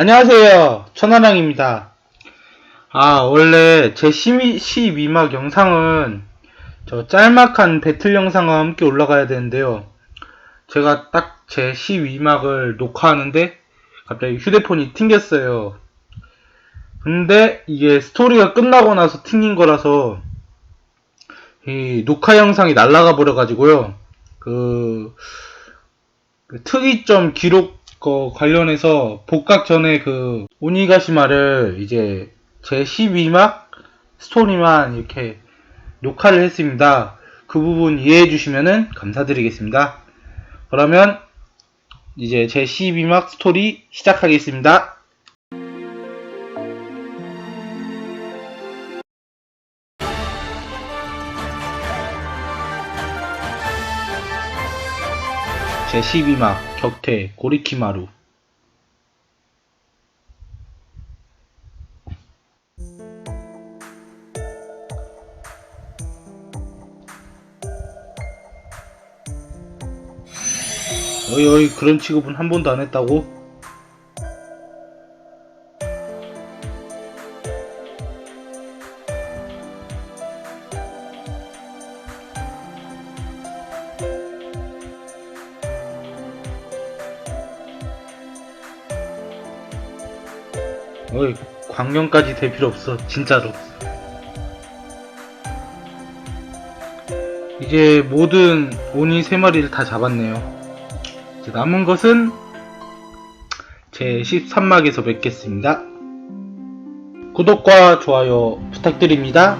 안녕하세요. 천하랑입니다. 아, 원래 제 12, 12막 영상은 저 짤막한 배틀 영상과 함께 올라가야 되는데요. 제가 딱 제 12막을 녹화하는데 갑자기 휴대폰이 튕겼어요. 근데 이게 스토리가 끝나고 나서 튕긴 거라서 이 녹화 영상이 날라가 버려가지고요. 그, 그 특이점 기록 거 관련해서 복각 전에 그 오니가시마를 이제 제 12막 스토리만 이렇게 녹화를 했습니다. 그 부분 이해해 주시면은 감사드리겠습니다. 그러면 이제 제 12막 스토리 시작하겠습니다. 제 12막 격퇴 고리키마루 어이 어이 그런 취급은 한 번도 안 했다고? 어이 광명까지 될 필요 없어 진짜로. 이제 모든 오니 세 마리를 다 잡았네요. 이제 남은 것은 제 13막에서 맺겠습니다. 구독과 좋아요 부탁드립니다